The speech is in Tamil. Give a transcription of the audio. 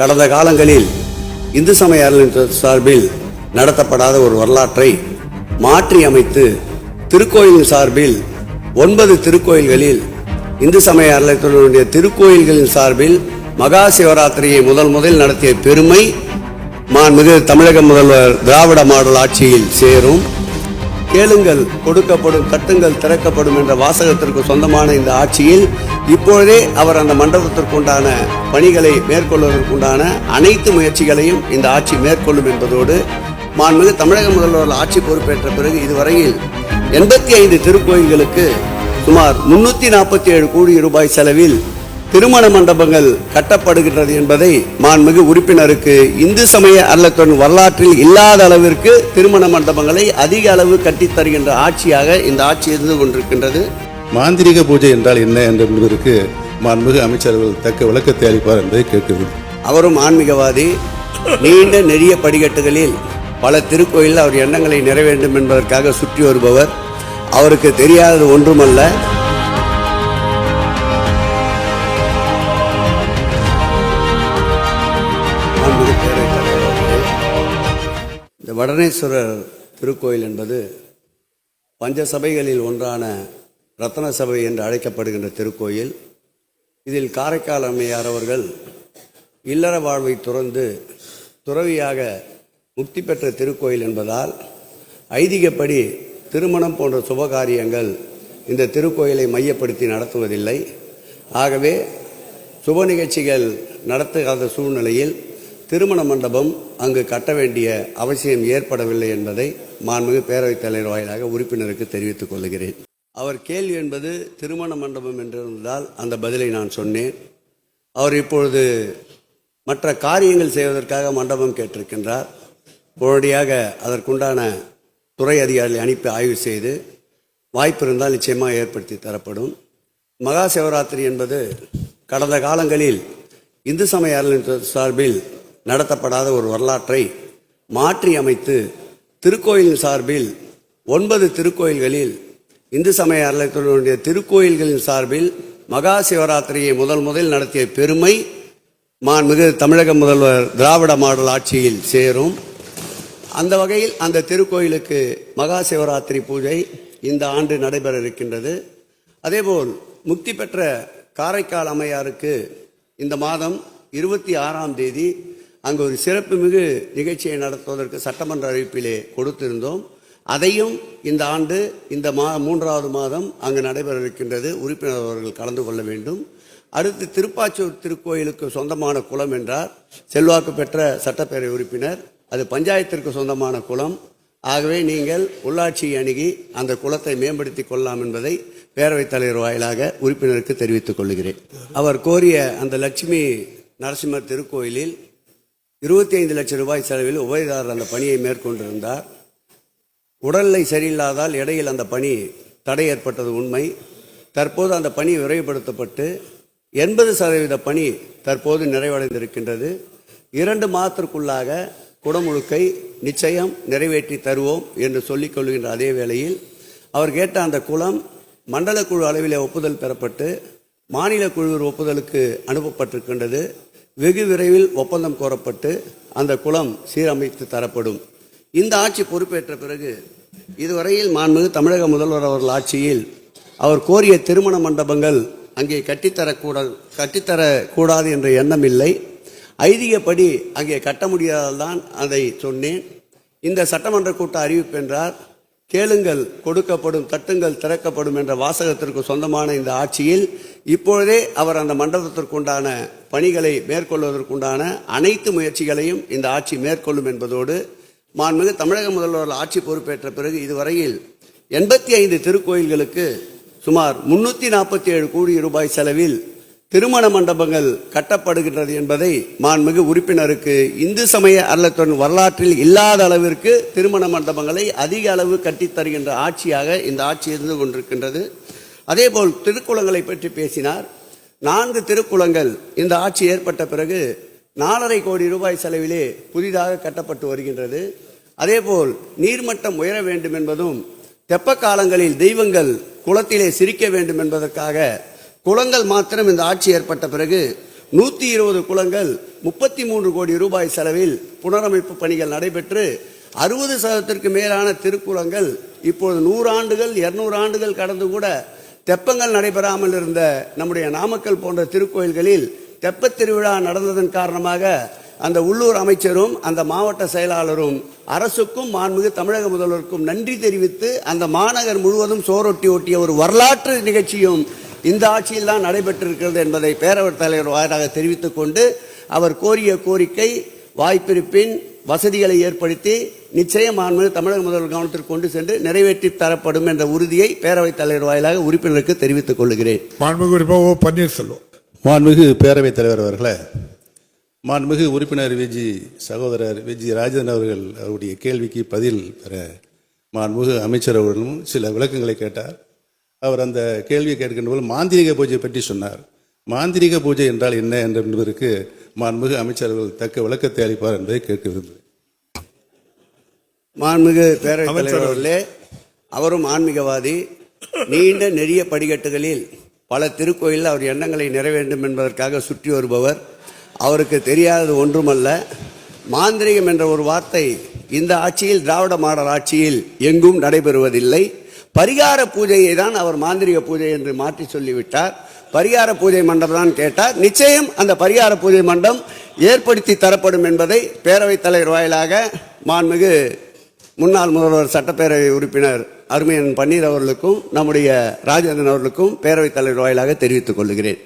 கடந்த காலங்களில் இந்து சமய அறநிலையத்துறை சார்பில் நடத்தப்படாத ஒரு வரலாற்றை மாற்றி அமைத்து திருக்கோயிலின் சார்பில் ஒன்பது திருக்கோயில்களில் இந்து சமய அறநிலையத்துறையினுடைய திருக்கோயில்களின் சார்பில் மகா சிவராத்திரியை முதல் முதல் நடத்திய பெருமை மாண்புமிகு தமிழக முதல்வர் திராவிட மாடல் ஆட்சியில் சேரும். கேளுங்கள் கொடுக்கப்படும் கட்டுங்கள் திறக்கப்படும் என்ற வாசகத்திற்கு சொந்தமான இந்த ஆட்சியில் இப்பொழுதே அவர் அந்த மண்டபத்திற்குண்டான பணிகளை மேற்கொள்வதற்குண்டான அனைத்து முயற்சிகளையும் இந்த ஆட்சி மேற்கொள்ளும் என்பதோடு மாண்புமிகு தமிழக முதல்வர் ஆட்சி பொறுப்பேற்ற பிறகு இதுவரையில் எண்பத்தி ஐந்து திருக்கோயில்களுக்கு சுமார் முன்னூத்தி நாற்பத்தி ஏழு கோடி ரூபாய் செலவில் திருமண மண்டபங்கள் கட்டப்படுகின்றது என்பதை மாண்புமிகு உறுப்பினருக்கு இந்து சமய அறநிலையத்துறை வரலாற்றில் இல்லாத அளவிற்கு திருமண மண்டபங்களை அதிக அளவு கட்டித் தருகின்ற ஆட்சியாக இந்த ஆட்சி இருந்து கொண்டிருக்கின்றது. மாந்திரிக பூஜை என்றால் என்ன என்பதற்கு மாண்புமிகு அமைச்சர்கள் தக்க விளக்கத்தை அளிப்பார் என்பதை கேட்கிறது அவரும் ஆன்மீகவாதி. நீண்ட நெறிய படிக்கட்டுகளில் பல திருக்கோயிலில் அவர் எண்ணங்களை நிறைவேண்டும் என்பதற்காக சுற்றி வருபவர். அவருக்கு தெரியாதது ஒன்றுமல்ல. இந்த வடனேஸ்வரர் திருக்கோயில் என்பது பஞ்ச சபைகளில் ஒன்றான ரத்ன சபை என்று அழைக்கப்படுகின்ற திருக்கோயில். இதில் காரைக்கால் அம்மையார் அவர்கள் இல்லற வாழ்வை துறந்து துறவியாக முக்தி பெற்ற திருக்கோயில் என்பதால் ஐதீகப்படி திருமணம் போன்ற சுபகாரியங்கள் இந்த திருக்கோயிலை மையப்படுத்தி நடத்துவதில்லை. ஆகவே சுப நிகழ்ச்சிகள் நடத்துகாத சூழ்நிலையில் திருமண மண்டபம் அங்கு கட்ட வேண்டிய அவசியம் ஏற்படவில்லை என்பதை மாண்புமிகு பேரவைத் தலைவர் வாயிலாக உறுப்பினருக்கு தெரிவித்துக் கொள்கிறேன். அவர் கேள்வி என்பது திருமண மண்டபம் என்றிருந்தால் அந்த பதிலை நான் சொன்னேன். அவர் இப்பொழுது மற்ற காரியங்கள் செய்வதற்காக மண்டபம் கேட்டிருக்கின்றார். உடனடியாக அதற்குண்டான துறை அதிகாரிகளை அனுப்பி ஆய்வு செய்து வாய்ப்பு இருந்தால் நிச்சயமாக ஏற்படுத்தி தரப்படும். மகா சிவராத்திரி என்பது கடந்த காலங்களில் இந்து சமய அறநிலையத்துறை சார்பில் நடத்தப்படாத ஒரு வரலாற்றை மாற்றி அமைத்து திருக்கோயிலின் சார்பில் ஒன்பது திருக்கோயில்களில் இந்து சமய அறநிலையத்துறையினுடைய திருக்கோயில்களின் சார்பில் மகா சிவராத்திரியை முதல் முதல் நடத்திய பெருமை மாண்புமிகு தமிழக முதல்வர் திராவிட மாடல் ஆட்சியில் சேரும். அந்த வகையில் அந்த திருக்கோயிலுக்கு மகா சிவராத்திரி பூஜை இந்த ஆண்டு நடைபெற இருக்கின்றது. அதேபோல் முக்தி பெற்ற காரைக்கால் அம்மையாருக்கு இந்த மாதம் இருபத்தி ஆறாம் தேதி அங்கு ஒரு சிறப்புமிகு நிகழ்ச்சியை நடத்துவதற்கு சட்டமன்ற அறிவிப்பிலே கொடுத்திருந்தோம். அதையும் இந்த ஆண்டு இந்த மா மூன்றாவது மாதம் அங்கு நடைபெற இருக்கின்றது உறுப்பினர் அவர்கள் கலந்து கொள்ள வேண்டும். அடுத்து திருப்பாச்சூர் திருக்கோயிலுக்கு சொந்தமான குளம் என்றார். செல்வாக்கு பெற்ற சட்டப்பேரவை உறுப்பினர். அது பஞ்சாயத்திற்கு சொந்தமான குளம். ஆகவே நீங்கள் உள்ளாட்சி அணுகி அந்த குளத்தை மேம்படுத்திக் கொள்ளலாம் என்பதை பேரவைத் தலைவர் வாயிலாக உறுப்பினருக்கு தெரிவித்துக் கொள்கிறேன். அவர் கோரிய அந்த லட்சுமி நரசிம்மர் திருக்கோயிலில் இருபத்தி ஐந்து லட்சம் ரூபாய் செலவில் உபயதாரர் அந்த பணியை மேற்கொண்டிருந்தார். உடல்நிலை சரியில்லாதால் இடையில் அந்த பணி தடை ஏற்பட்டது உண்மை. தற்போது அந்த பணி விரைவுபடுத்தப்பட்டு எண்பது சதவீத பணி தற்போது நிறைவடைந்திருக்கின்றது. இரண்டு மாதத்திற்குள்ளாக குடமுழுக்கை நிச்சயம் நிறைவேற்றி தருவோம் என்று சொல்லிக் கொள்கின்ற அதே வேளையில் அவர் கேட்ட அந்த குளம் மண்டல குழு அளவிலே ஒப்புதல் பெறப்பட்டு மாநில குழு ஒப்புதலுக்கு அனுப்பப்பட்டிருக்கின்றது. வெகு விரைவில் ஒப்பந்தம் கோரப்பட்டு அந்த குளம் சீரமைத்து தரப்படும். இந்த ஆட்சி பொறுப்பேற்ற பிறகு இதுவரையில் மாண்புமிகு தமிழக முதல்வர் அவர்கள் ஆட்சியில் அவர் கோரிய திருமண மண்டபங்கள் அங்கே கட்டித்தரக்கூட கட்டித்தரக்கூடாது என்ற எண்ணம் இல்லை. ஐதீகப்படி அங்கே கட்ட முடியாததான் அதை சொன்னேன். இந்த சட்டமன்ற கூட்ட அறிவிப்பு என்றார் கேளுங்கள் கொடுக்கப்படும் தட்டுங்கள் திறக்கப்படும் என்ற வாசகத்திற்கு சொந்தமான இந்த ஆட்சியில் இப்பொழுதே அவர் அந்த மண்டபத்திற்குண்டான பணிகளை மேற்கொள்வதற்குண்டான அனைத்து முயற்சிகளையும் இந்த ஆட்சி மேற்கொள்ளும் என்பதோடு மாண்புமிகு தமிழக முதல்வர் ஆட்சி பொறுப்பேற்ற பிறகு இதுவரையில் எண்பத்தி ஐந்து திருக்கோயில்களுக்கு சுமார் முன்னூற்றி நாற்பத்தி ஏழு கோடி ரூபாய் செலவில் திருமண மண்டபங்கள் கட்டப்படுகின்றது என்பதை மாண்புமிகு உறுப்பினருக்கு இந்து சமய அறநிலையத்துறை வரலாற்றில் இல்லாத அளவிற்கு திருமண மண்டபங்களை அதிக அளவு கட்டித்தருகின்ற ஆட்சியாக இந்த ஆட்சி இருந்து கொண்டிருக்கின்றது. அதேபோல் திருக்குளங்களை பற்றி பேசினார். நான்கு திருக்குளங்கள் இந்த ஆட்சி ஏற்பட்ட பிறகு நாலரை கோடி ரூபாய் செலவிலே புதிதாக கட்டப்பட்டு வருகின்றது. அதேபோல் நீர்மட்டம் உயர வேண்டும் என்பதும் தெப்ப காலங்களில் தெய்வங்கள் குளத்திலே சிரிக்க வேண்டும் என்பதற்காக குளங்கள் மாத்திரம் இந்த ஆட்சி ஏற்பட்ட பிறகு நூற்றி இருபது குளங்கள் முப்பத்தி மூன்று கோடி ரூபாய் செலவில் புனரமைப்பு பணிகள் நடைபெற்று அறுபது சதத்திற்கு மேலான திருக்குளங்கள் இப்போது நூறு ஆண்டுகள் இருநூறு ஆண்டுகள் கடந்து கூட தெப்பங்கள் நடைபெறாமல் இருந்த நம்முடைய நாமக்கல் போன்ற திருக்கோயில்களில் தெப்பத் திருவிழா நடந்ததன் காரணமாக அந்த உள்ளூர் அமைச்சரும் அந்த மாவட்ட செயலாளரும் அரசுக்கும் மாண்புமிகு தமிழக முதல்வருக்கும் நன்றி தெரிவித்து அந்த மாநகர் முழுவதும் சோரொட்டி ஒட்டிய ஒரு வரலாற்று நிகழ்ச்சியும் இந்த ஆட்சியில் தான் நடைபெற்றிருக்கிறது என்பதை பேரவர் தலைவர் வாயிலாக தெரிவித்துக் கொண்டு அவர் கோரிய கோரிக்கை வாய்ப்பிருப்பின் வசதிகளை ஏற்படுத்தி நிச்சயம் மாண்புமிகு தமிழக முதல்வர் கவனத்திற்கு கொண்டு சென்று நிறைவேற்றி தரப்படும் என்ற உறுதியை பேரவைத் தலைவர் வாயிலாக உறுப்பினருக்கு தெரிவித்துக் கொள்கிறேன். மாண்புமிகு பன்னீர்செல்வம். மாண்புமிகு பேரவைத் தலைவர் அவர்களே மாண்புமிகு உறுப்பினர் விஜி சகோதரர் விஜி ராஜேந்திரன் அவர்கள் அவருடைய கேள்விக்கு பதில் பெற மாண்புமிகு அமைச்சர் அவர்களும் சில விளக்கங்களை கேட்டார். அவர் அந்த கேள்வியை கேட்கின்ற போது மாந்திரிக பூஜை பற்றி சொன்னார். மாந்திரிக பூஜை என்றால் என்ன என்பதற்கு மாண்புமிகு அமைச்சர் அவர்கள் தக்க விளக்கத்தை அளிப்பார் என்பதை கேட்க விரும்புகிறேன். மாண்புமிகு பேரவைத் தலைவர் அவர்களே அவரும் ஆன்மீகவாதி. நீண்ட நெறிய படிக்கட்டுகளில் பல திருக்கோயிலில் அவர் எண்ணங்களை நிறைவேண்டும் என்பதற்காக சுற்றி வருபவர். அவருக்கு தெரியாதது ஒன்றுமல்ல. மாந்திரிகம் என்ற ஒரு வார்த்தை இந்த ஆட்சியில் திராவிட மாடல் ஆட்சியில் எங்கும் நடைபெறுவதில்லை. பரிகார பூஜையை தான் அவர் மாந்திரிக பூஜை என்று மாற்றி சொல்லிவிட்டார். பரிகார பூஜை மண்டபம் தான் கேட்டார். நிச்சயம் அந்த பரிகார பூஜை மண்டபம் ஏற்படுத்தி தரப்படும் என்பதை பேரவைத் தலைவர் வாயிலாக மாண்புமிகு முன்னாள் முதல்வர் சட்டப்பேரவை உறுப்பினர் அருமையன் பன்னீர் அவர்களுக்கும் நம்முடைய ராஜேந்திரன் அவர்களுக்கும் பேரவைத் தலைவர் வாயிலாக தெரிவித்துக் கொள்கிறேன்.